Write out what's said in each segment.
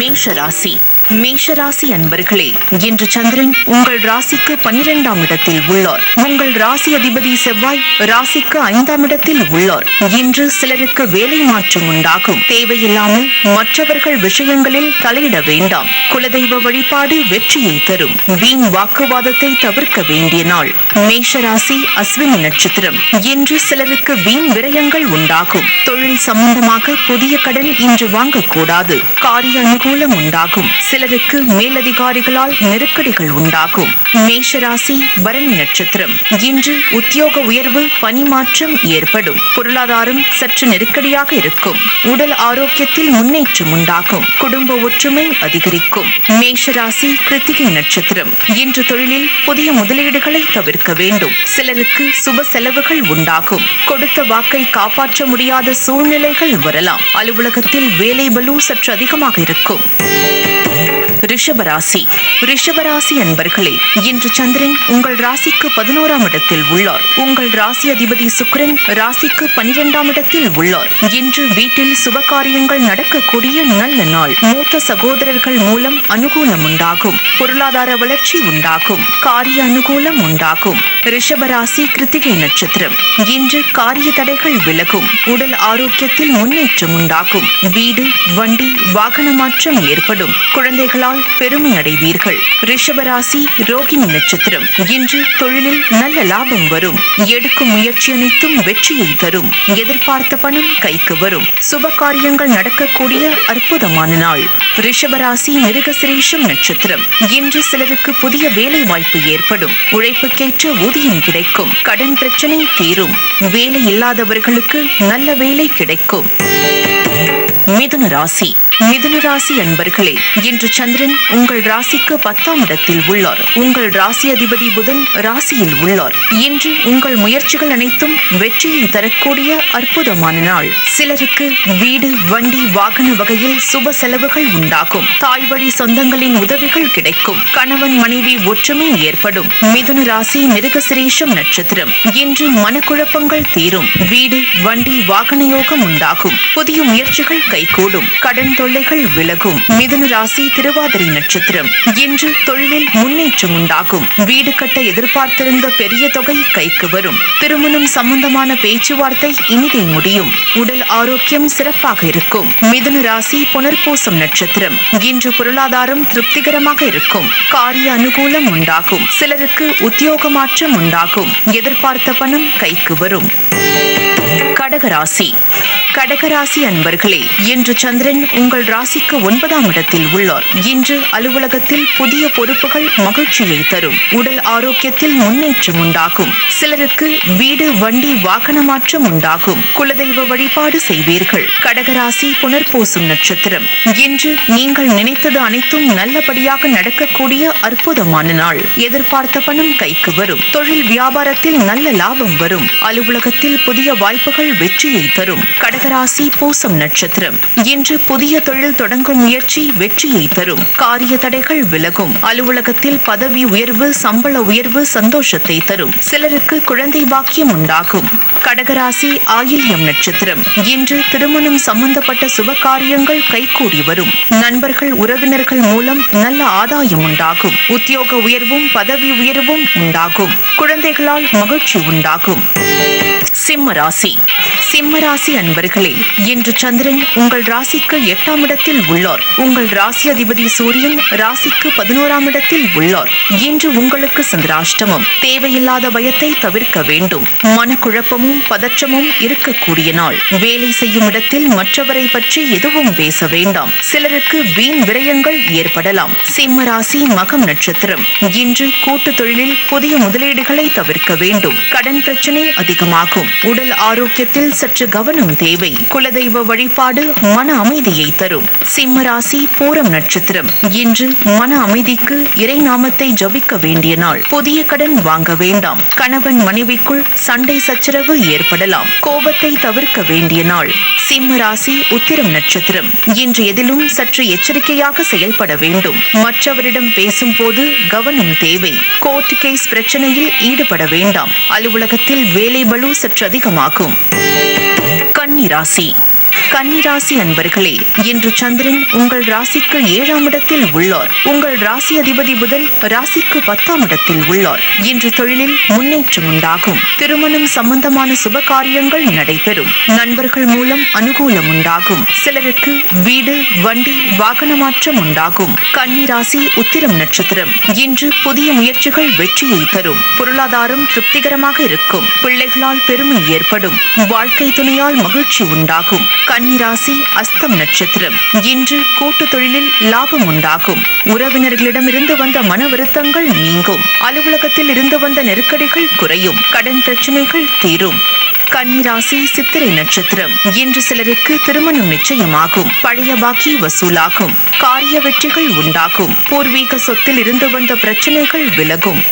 மேஷ ராசி மேஷராசி அன்பர்களே இன்று சந்திரன் உங்கள் ராசிக்கு பனிரெண்டாம் இடத்தில் உள்ளார். உங்கள் ராசி அதிபதி செவ்வாய் ராசிக்கு ஐந்தாம் இடத்தில் உள்ளார். இன்று சிலருக்கு வேலை மாற்றம் உண்டாகும். தேவையில்லாமல் மற்றவர்கள் விஷயங்களில் தலையிட வேண்டாம். குலதெய்வ வழிபாடு வெற்றியை தரும். வீண் வாக்குவாதத்தை தவிர்க்க வேண்டிய நாள். மேஷராசி அஸ்வினி நட்சத்திரம். இன்று சிலருக்கு வீண் விரயங்கள் உண்டாகும். தொழில் சம்பந்தமாக புதிய கடன் இன்று வாங்கக்கூடாது. காரிய அனுகூலம் உண்டாகும். சில சிலருக்கு மேலதிகாரிகளால் நெருக்கடிகள் உண்டாகும். மேஷராசி பரணி நட்சத்திரம். இன்று உத்தியோக உயர்வு பணிமாற்றம் ஏற்படும். பொருளாதாரம் சற்று நெருக்கடியாக இருக்கும். உடல் ஆரோக்கியத்தில் முன்னேற்றம் உண்டாகும். குடும்ப ஒற்றுமை அதிகரிக்கும். மேஷராசி கிருத்திகை நட்சத்திரம். இன்று தொழிலில் புதிய முதலீடுகளை தவிர்க்க வேண்டும். சிலருக்கு சுப செலவுகள் உண்டாகும். கொடுத்த வாக்கை காப்பாற்ற முடியாத சூழ்நிலைகள் வரலாம். அலுவலகத்தில் வேலை பலு சற்று அதிகமாக இருக்கும். ரிஷபராசி. ரிஷபராசி அன்பர்களே இன்று சந்திரன் உங்கள் ராசிக்கு பதினோராம் இடத்தில் உள்ளார். உங்கள் ராசி அதிபதி சுக்கிரன் ராசிக்கு பனிரெண்டாம் இடத்தில் உள்ளார். இன்று வீட்டில் சுபகாரியங்கள் நடக்கக்கூடிய நல்ல நாள். மூத்த சகோதரர்கள் மூலம் அனுகூலம் உண்டாகும். பொருளாதார வளர்ச்சி உண்டாகும். காரிய அனுகூலம் உண்டாகும். ரிஷபராசி கிருத்திகை நட்சத்திரம். இன்று காரிய தடைகள் விலகும். உடல் ஆரோக்கியத்தில் முன்னேற்றம் உண்டாகும். வீடு வண்டி வாகன மாற்றம் ஏற்படும். குழந்தைகளால் பெருமை அடைவீர்கள் ரிஷபராசி ரோகிணி நட்சத்திரம். இன்று தொழிலில் நல்ல லாபம் வரும். எடுக்கும் முயற்சி அனைத்தும் வெற்றியை தரும். எதிர்பார்த்த பணம் கைக்கு வரும். சுப காரியங்கள் நடக்கக்கூடிய அற்புதமான நாள். ரிஷபராசி மிருகசிரேஷம் நட்சத்திரம். இன்று சிலருக்கு புதிய வேலை வாய்ப்பு ஏற்படும். உழைப்புக்கேற்ற ஊதியம் கிடைக்கும். கடன் பிரச்சனை தீரும். வேலை இல்லாதவர்களுக்கு நல்ல வேலை கிடைக்கும். மிதுன ராசி. மிதுன ராசி அன்பர்களே இன்று சந்திரன் உங்கள் ராசிக்கு பத்தாம் இடத்தில் உள்ளார். உங்கள் ராசி அதிபதி புதன் ராசியில் உள்ளார். இன்று உங்கள் முயற்சிகள் அனைத்தும் வெற்றியை தரக்கூடிய அற்புதமான நாள். சிலருக்கு வீடு வண்டி வாகன வகையில் சுப செலவுகள் உண்டாகும். தாய் வழி சொந்தங்களின் உதவிகள் கிடைக்கும். கணவன் மனைவி ஒற்றுமை ஏற்படும். மிதுன ராசி மிருகசிரேஷம் நட்சத்திரம். இன்று மனக்குழப்பங்கள் தீரும். வீடு வண்டி வாகன யோகம் உண்டாகும். புதிய முயற்சிகள் கை கைகூடும் கடன் தொல்லைகள் விலகும். மிதுன ராசி திருவாதிரை நட்சத்திரம். இன்று தொழிலில் முன்னேற்றம் உண்டாகும். வீடு கட்ட எதிர்பார்த்திருந்த பெரிய தொகை கைக்கு வரும். திருமணம் சம்பந்தமான பேச்சுவார்த்தை இனிதே முடியும். உடல் ஆரோக்கியம் சிறப்பாக இருக்கும். மிதுன ராசி புனர்பூசம் நட்சத்திரம். இன்று பொருளாதாரம் திருப்திகரமாக இருக்கும். காரிய அனுகூலம் உண்டாகும். சிலருக்கு உத்தியோக மாற்றம் உண்டாகும். எதிர்பார்த்த பணம் கைக்கு வரும். கடகராசி கடகராசி அன்பர்களே இன்று சந்திரன் உங்கள் ராசிக்கு ஒன்பதாம் இடத்தில் உள்ளார். இன்று அலுவலகத்தில் புதிய பொறுப்புகள் மகிழ்ச்சியை தரும். உடல் ஆரோக்கியத்தில் முன்னேற்றம் உண்டாகும். சிலருக்கு வீடு வண்டி வாகன மாற்றம் உண்டாகும். குலதெய்வ வழிபாடு செய்வீர்கள். கடகராசி புனர்பூசும் நட்சத்திரம். இன்று நீங்கள் நினைத்தது அனைத்தும் நல்லபடியாக நடக்கக்கூடிய அற்புதமான நாள். எதிர்பார்த்த பணம் கைக்கு வரும். தொழில் வியாபாரத்தில் நல்ல லாபம் வரும். அலுவலகத்தில் புதிய வாய்ப்புகள் வெற்றியை தரும். கட கடகராசி பூசம் நட்சத்திரம். இன்று புதிய தொழில் தொடங்கும் முயற்சி வெற்றியை தரும். காரிய தடைகள் விலகும். அலுவலகத்தில் பதவி உயர்வு சம்பள உயர்வு சந்தோஷத்தை தரும். சிலருக்கு குழந்தை பாக்கியம் உண்டாகும். கடகராசி ஆயில்யம் நட்சத்திரம். இன்று திருமணம் சம்பந்தப்பட்ட சுப காரியங்கள் கைகூடி வரும். நண்பர்கள் உறவினர்கள் மூலம் நல்ல ஆதாயம் உண்டாகும். உத்தியோக உயர்வும் பதவி உயர்வும் உண்டாகும். குழந்தைகளால் மகிழ்ச்சி உண்டாகும். சிம்ம ராசி. சிம்ம ராசி அன்பர்களே இன்று சந்திரன் உங்கள் ராசிக்கு எட்டாம் இடத்தில் உள்ளார். உங்கள் ராசி அதிபதி சூரியன் ராசிக்கு பதினோராம் இடத்தில் உள்ளார். இன்று உங்களுக்கு சந்திராஷ்டமம். தேவையில்லாத பயத்தை தவிர்க்க வேண்டும். மனக்குழப்பமும் பதற்றமும் இருக்கக்கூடிய நாள். வேலை செய்யும் இடத்தில் மற்றவரை பற்றி எதுவும் பேச வேண்டாம். சிலருக்கு வீண் விரயங்கள் ஏற்படலாம். சிம்ம ராசி மகம் நட்சத்திரம். இன்று கூட்டு தொழிலில் புதிய முதலீடுகளை தவிர்க்க வேண்டும். கடன் பிரச்சனை அதிகமாகும். உடல் ஆரோக்கியத்தில் சற்று கவனம் தேவை. குலதெய்வ வழிபாடு மன அமைதியை தரும். சிம்ம ராசி பூரம் நட்சத்திரம். இன்று மன அமைதிக்கு இறை நாமத்தை ஜபிக்க வேண்டிய நாள். புதிய கடன் வாங்க வேண்டாம். கணவன் மனைவிக்குள் சண்டை சச்சரவு ஏற்படலாம். கோபத்தை தவிர்க்க வேண்டிய நாள். சிம்ம ராசி உத்திரம் நட்சத்திரம். இன்று எதிலும் சற்று எச்சரிக்கையாக செயல்பட வேண்டும். மற்றவரிடம் பேசும்போது கவனம் தேவை. கோர்ட் கேஸ் பிரச்சனையில் ஈடுபட வேண்டாம். அலுவலகத்தில் வேலை பலு சற்று அதிகமாகும். கன்னி ராசி. கன்னிராசி அன்பர்களே இன்று சந்திரன் உங்கள் ராசிக்கு ஏழாம் இடத்தில் உள்ளார். உங்கள் ராசி அதிபதி புதன் ராசிக்கு பத்தாம் இடத்தில் உள்ளார். இன்று தொழிலில் முன்னேற்றம் உண்டாகும். திருமணம் சம்பந்தமான சுப காரியங்கள் நடைபெறும். நண்பர்கள் மூலம் அனுகூலம் உண்டாகும். சிலருக்கு வீடு வண்டி வாகன மாற்றம் உண்டாகும். கன்னிராசி உத்திரம் நட்சத்திரம் இன்று புதிய முயற்சிகள் வெற்றியை தரும். பொருளாதாரம் திருப்திகரமாக இருக்கும். பிள்ளைகளால் பெருமை ஏற்படும். வாழ்க்கை துணையால் மகிழ்ச்சி உண்டாகும். கன்னிராசி அஸ்தம் நட்சத்திரம். இன்று கூட்டு தொழிலில் லாபம் உண்டாகும். உறவினர்களிடமிருந்து வந்த மன வருத்தங்கள் நீங்கும். அலுவலகத்தில் இருந்து வந்த நெருக்கடிகள் குறையும். கடன் பிரச்சனைகள் தீரும். கன்னிராசி சித்திரை நட்சத்திரம். இன்று சிலருக்கு திருமணம் நிச்சயமாகும். பழைய பாக்கி வசூலாகும். காரிய வெற்றிகள் உண்டாகும். பூர்வீக சொத்தில் இருந்து வந்த பிரச்சனைகள் விலகும்.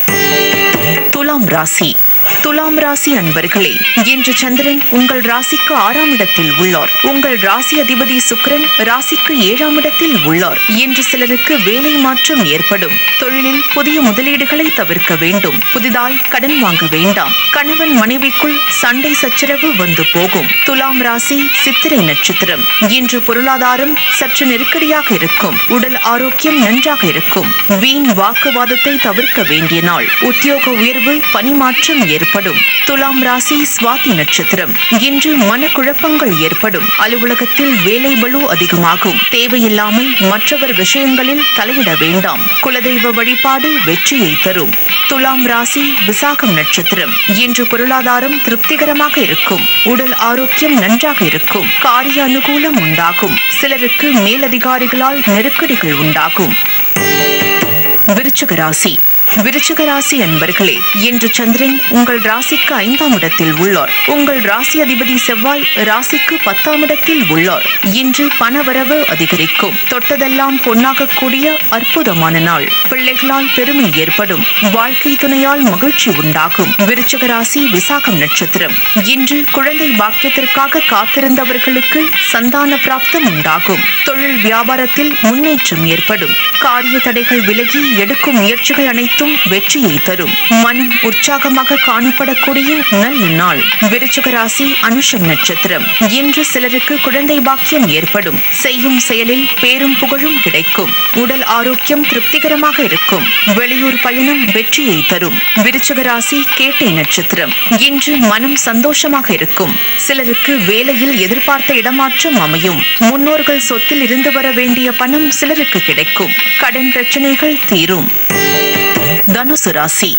துலாம் ராசி. துலாம் ராசி அன்பர்களே இன்று சந்திரன் உங்கள் ராசிக்கு ஆறாம் இடத்தில் உள்ளார். உங்கள் ராசி அதிபதி சுக்கிரன் ராசிக்கு ஏழாம் இடத்தில் உள்ளார். இன்று சிலருக்கு வேலை மாற்றம் ஏற்படும். தொழிலில் புதிய முதலீடுகளை தவிர்க்க வேண்டும். புதிதாய் கடன் வாங்க வேண்டாம். கணவன் மனைவிக்குள் சண்டை சச்சரவு வந்து போகும். துலாம் ராசி சித்திரை நட்சத்திரம். இன்று பொருளாதாரம் சற்று நெருக்கடியாக இருக்கும். உடல் ஆரோக்கியம் நன்றாக இருக்கும். வீண் வாக்குவாதத்தை தவிர்க்க வேண்டிய நாள். உத்தியோக உயர்வு பணிமாற்றம் ஏற்படும். துலாம் ராசி சுவாதி நட்சத்திரம். இன்று மனக்குழப்பங்கள் ஏற்படும். அலுவலகத்தில் வேலை பளு அதிகமாகும். தேவையில்லாமல் மற்றவர் விஷயங்களில் தலையிட வேண்டாம். குலதெய்வ வழிபாடு வெற்றியை தரும். துலாம் ராசி விசாகம் நட்சத்திரம். இன்று பொருளாதாரம் திருப்திகரமாக இருக்கும். உடல் ஆரோக்கியம் நன்றாக இருக்கும். காரிய அனுகூலம் உண்டாகும். சிலருக்கு மேலதிகாரிகளால் நெருக்கடிகள் உண்டாகும். விருச்சிக ராசி. விருச்சிக ராசி அன்பர்களே இன்று சந்திரன் உங்கள் ராசிக்கு ஐந்தாம் இடத்தில் உள்ளார். உங்கள் ராசி அதிபதி செவ்வாய் ராசிக்கு பத்தாம் இடத்தில் உள்ளார். இன்று பணவரவு அதிகரிக்கும். தொட்டதெல்லாம் பொன்னாகக்கூடிய அற்புதமான நாள். பிள்ளைகளால் பெருமை ஏற்படும். வாழ்க்கை துணையால் மகிழ்ச்சி உண்டாகும். விருச்சிக ராசி விசாகம் நட்சத்திரம். இன்று குழந்தை பாக்கியத்திற்காக காத்திருந்தவர்களுக்கு சந்தான பிராப்தம் உண்டாகும். தொழில் வியாபாரத்தில் முன்னேற்றம் ஏற்படும். காரிய தடைகள் விலகி எடுக்கும் முயற்சிகள் அனைத்து அனைத்தும் வெற்றியை தரும். மனம் உற்சாகமாக காணப்படக்கூடிய நல்ல நாள். விருச்சக ராசி அனுஷம் நட்சத்திரம். இன்று சிலருக்கு குழந்தை பாக்கியம் ஏற்படும். செய்யும் செயலில் பேரும் புகழும் கிடைக்கும். உடல் ஆரோக்கியம் திருப்திகரமாக இருக்கும். வெளியூர் பயணம் வெற்றியை தரும். விருச்சக ராசி கேட்டை நட்சத்திரம். இன்று மனம் சந்தோஷமாக இருக்கும். சிலருக்கு வேலையில் எதிர்பார்த்த இடமாற்றம் அமையும். முன்னோர்கள் சொத்தில் இருந்து வர வேண்டிய பணம் சிலருக்கு கிடைக்கும். கடன் பிரச்சனைகள் தீரும். தனுசு ராசி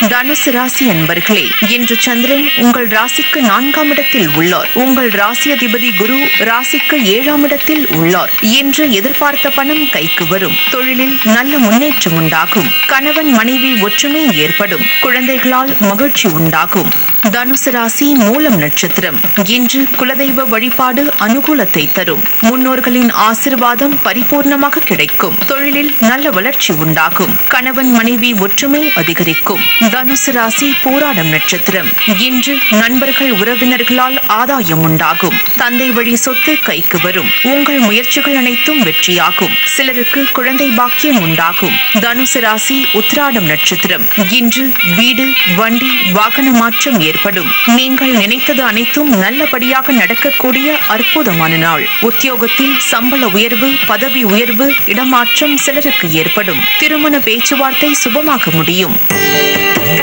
தனுசு ராசி அன்பர்களே இன்று சந்திரன் உங்கள் ராசிக்கு நான்காம் இடத்தில் உள்ளார். உங்கள் ராசி அதிபதி குரு ராசிக்கு ஏழாம் இடத்தில் உள்ளார். இன்று எதிர்பார்த்த பணம் கைக்கு வரும். தொழிலில் நல்ல முன்னேற்றம் உண்டாகும். கணவன் மனைவி ஒற்றுமை ஏற்படும். குழந்தைகளால் மகிழ்ச்சி உண்டாகும். தனுசு ராசி மூலம் நட்சத்திரம். இன்று குலதெய்வ வழிபாடு அனுகூலத்தை தரும். முன்னோர்களின் ஆசிர்வாதம் பரிபூர்ணமாக கிடைக்கும். தொழிலில் நல்ல வளர்ச்சி உண்டாகும். கணவன் மனைவி ஒற்றுமை அதிகரிக்கும். தனுசு ராசி போராடம் நட்சத்திரம். இன்று நண்பர்கள் உறவினர்களால் ஆதாயம் உண்டாகும். தந்தை வழி சொத்து கைக்கு வரும். உங்கள் முயற்சிகள் அனைத்தும் வெற்றியாகும். சிலருக்கு குழந்தை பாக்கியம் உண்டாகும். தனுசு ராசி உத்திராடம் நட்சத்திரம். இன்று வீடு வண்டி வாகன மாற்றம் ஏற்படும். நீங்கள் நினைத்தது அனைத்தும் நல்லபடியாக நடக்கக்கூடிய அற்புதமான நாள். உத்தியோகத்தில் சம்பள உயர்வு பதவி உயர்வு இடமாற்றம் சிலருக்கு ஏற்படும். திருமண பேச்சுவார்த்தை சுபமாக முடியும்.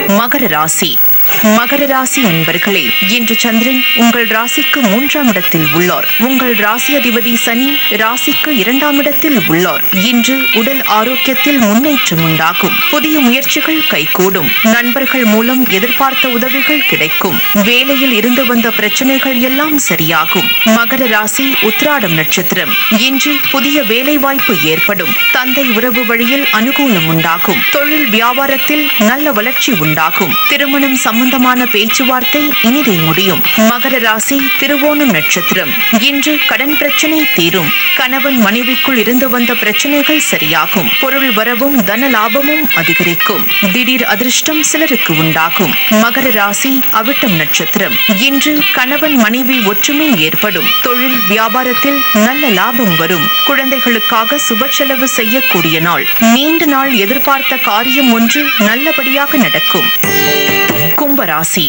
மகர ராசி. மகர ராசி அன்பர்களே இன்று சந்திரன் உங்கள் ராசிக்கு மூன்றாம் இடத்தில் உள்ளார். உங்கள் ராசி அதிபதி சனி ராசிக்கு இரண்டாம் இடத்தில் உள்ளார். இன்று உடல் ஆரோக்கியத்தில் முன்னேற்றம் உண்டாகும். புதிய முயற்சிகள் கைகூடும். நண்பர்கள் மூலம் எதிர்பார்த்த உதவிகள் கிடைக்கும். வேலையில் இருந்து வந்த பிரச்சனைகள் எல்லாம் சரியாகும். மகர ராசி உத்ராடம் நட்சத்திரம். இன்று புதிய வேலை வாய்ப்பு ஏற்படும். தந்தை உறவு வழியில் அனுகூலம் உண்டாகும். தொழில் வியாபாரத்தில் நல்ல வளர்ச்சி உண்டாகும். திருமணம் சம்பந்தமான பேச்சுவார்த்தை இனிதை முடியும். மகர ராசி திருவோணம் நட்சத்திரம். இன்று கடன் பிரச்சனை தீரும். கணவன் மனைவிக்குள் இருந்து வந்த பிரச்சனைகள் சரியாகும். பொருள் வரவும் தன லாபமும் அதிகரிக்கும். திடீர் அதிர்ஷ்டம் சிலருக்கு உண்டாகும். மகர ராசி அவிட்டம் நட்சத்திரம். இன்று கணவன் மனைவி ஒற்றுமை ஏற்படும். தொழில் வியாபாரத்தில் நல்ல லாபம் வரும். குழந்தைகளுக்காக சுப செலவு செய்யக்கூடிய நாள். நீண்ட நாள் எதிர்பார்த்த காரியம் ஒன்று நல்லபடியாக நடக்கும். கும்பராசி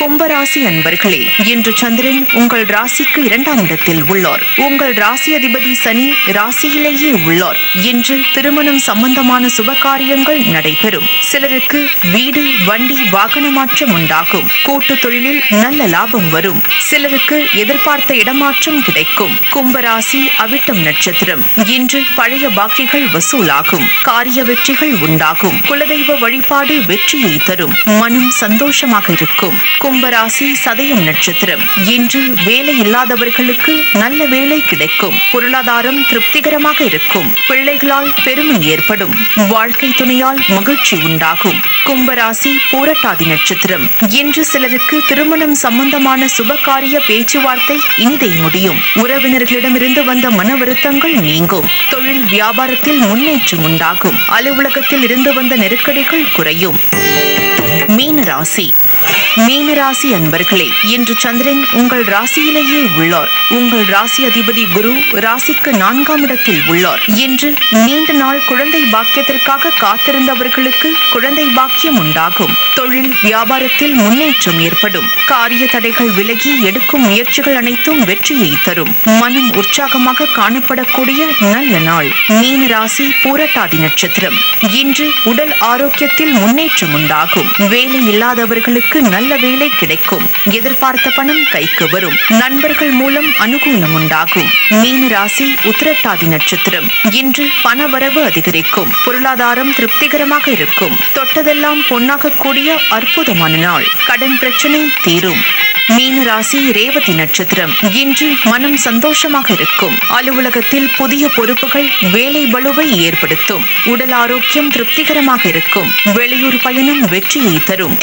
கும்பராசி அன்பர்களே இன்று சந்திரன் உங்கள் ராசிக்கு இரண்டாம் இடத்தில் உள்ளார். உங்கள் ராசி அதிபதி சனி ராசியிலேயே உள்ளார். இன்று திருமணம் சம்பந்தமான சுபகாரியங்கள் நடைபெறும். சிலருக்கு வீடு வண்டி வாகன மாற்றம் உண்டாகும். கூட்டு தொழிலில் நல்ல லாபம் வரும். சிலருக்கு எதிர்பார்த்த இடமாற்றம் கிடைக்கும். கும்பராசி அவிட்டம் நட்சத்திரம். இன்று பழைய பாக்கிகள் வசூலாகும். காரிய வெற்றிகள் உண்டாகும். குலதெய்வ வழிபாடு வெற்றியை தரும். மனம் சந்தோஷமாக இருக்கும். கும்பராசி சதயம் நட்சத்திரம். இன்று வேலை இல்லாதவர்களுக்கு நல்ல வேலை கிடைக்கும். பொருளாதாரம் திருப்திகரமாக இருக்கும். பிள்ளைகளால் பெருமை ஏற்படும். வாழ்க்கை துணையால் மகிழ்ச்சி உண்டாகும். கும்பராசி போரட்டாதி நட்சத்திரம். இன்று சிலருக்கு திருமணம் சம்பந்தமான சுபகாரிய பேச்சுவார்த்தை இனிதை முடியும். உறவினர்களிடமிருந்து வந்த மன வருத்தங்கள் நீங்கும். தொழில் வியாபாரத்தில் முன்னேற்றம் உண்டாகும். அலுவலகத்தில் இருந்து வந்த நெருக்கடிகள் குறையும். மீன ராசி மீனராசி அன்பர்களே இன்று சந்திரன் உங்கள் ராசியிலேயே உள்ளார். உங்கள் ராசி அதிபதி குரு ராசிக்கு நான்காம் இடத்தில் உள்ளார். இன்று நீண்ட நாள் குழந்தை பாக்கியத்திற்காக காத்திருந்தவர்களுக்கு குழந்தை பாக்கியம் உண்டாகும். தொழில் வியாபாரத்தில் முன்னேற்றம் ஏற்படும். காரிய தடைகள் விலகி எடுக்கும் முயற்சிகள் அனைத்தும் வெற்றியை தரும். மனம் உற்சாகமாக காணப்படக்கூடிய நல்ல நாள். மீன ராசி பூரட்டாதி நட்சத்திரம். இன்று உடல் ஆரோக்கியத்தில் முன்னேற்றம் உண்டாகும். வேலை இல்லாதவர்களுக்கு நல்ல வேலை கிடைக்கும். எதிர்பார்த்த பணம் கைக்கு வரும். நண்பர்கள் மூலம் அனுகூலம் உண்டாகும். மீன ராசி உத்திரட்டாதி நட்சத்திரம். இன்று பணவரவு அதிகரிக்கும். பொருளாதாரம் திருப்திகரமாக இருக்கும். தொட்டதெல்லாம் பொன்னாகக்கூடிய அற்புதமான நாள். கடன் பிரச்சனை தீரும். மீன ராசி ரேவதி நட்சத்திரம். இன்று மனம் சந்தோஷமாக இருக்கும். அலுவலகத்தில் புதிய பொறுப்புகள் வேலை பளுவை ஏற்படுத்தும். உடல் ஆரோக்கியம் திருப்திகரமாக இருக்கும். வெளியூர் பயணம் வெற்றியை தரும்.